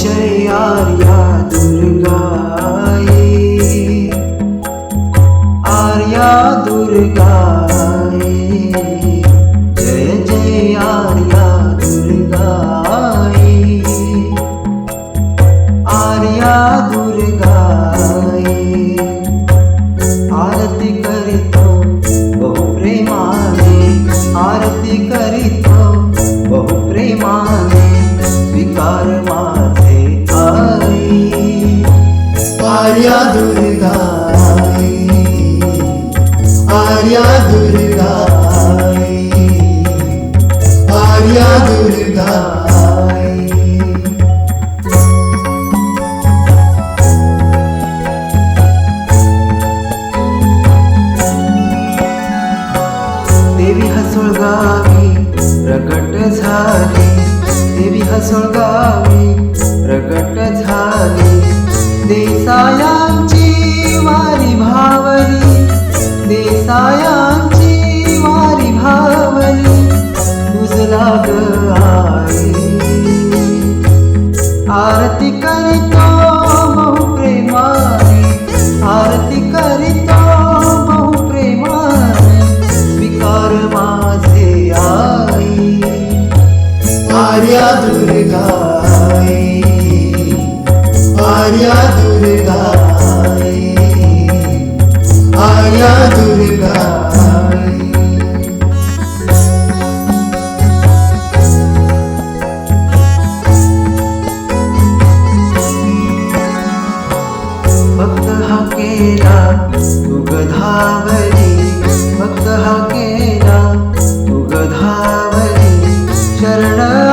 जय दुर्गाई आर्या दुर्गाई जय जय आर्या दुर्गाई आर्या दुर्गाई आरती करीतो बहु प्रेमाने आरती स्वीकार माझे आर्या दुर्गाई आर्या दुर्गाई आर्या दुर्गाई देवी हसुळगावी प्रकट झाली। देवी हसुळगावी प्रकट झाली। देसायांची वारी भावली देसायांची वारी भावली तुझला ग आरती करतो तुगधावरी भक्त केला तुगधावरी शरण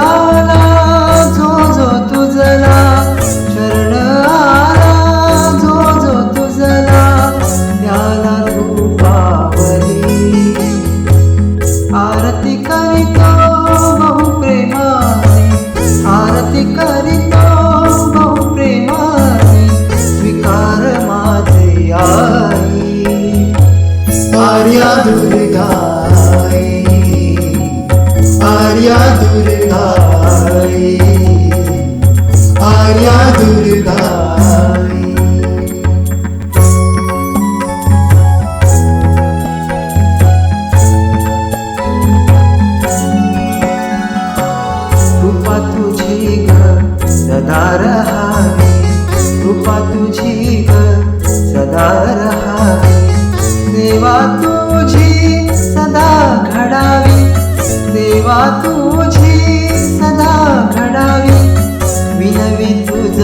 रहावी कृपा तुझी ग सदा रहावी. देवा तुझी सदा घडावी. देवा तुझी सदा घडावी. विनवी तुझ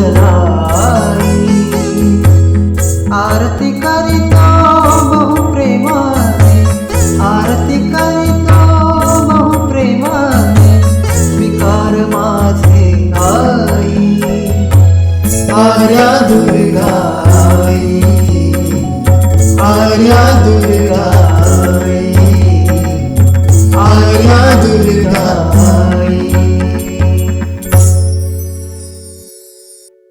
आरती करीता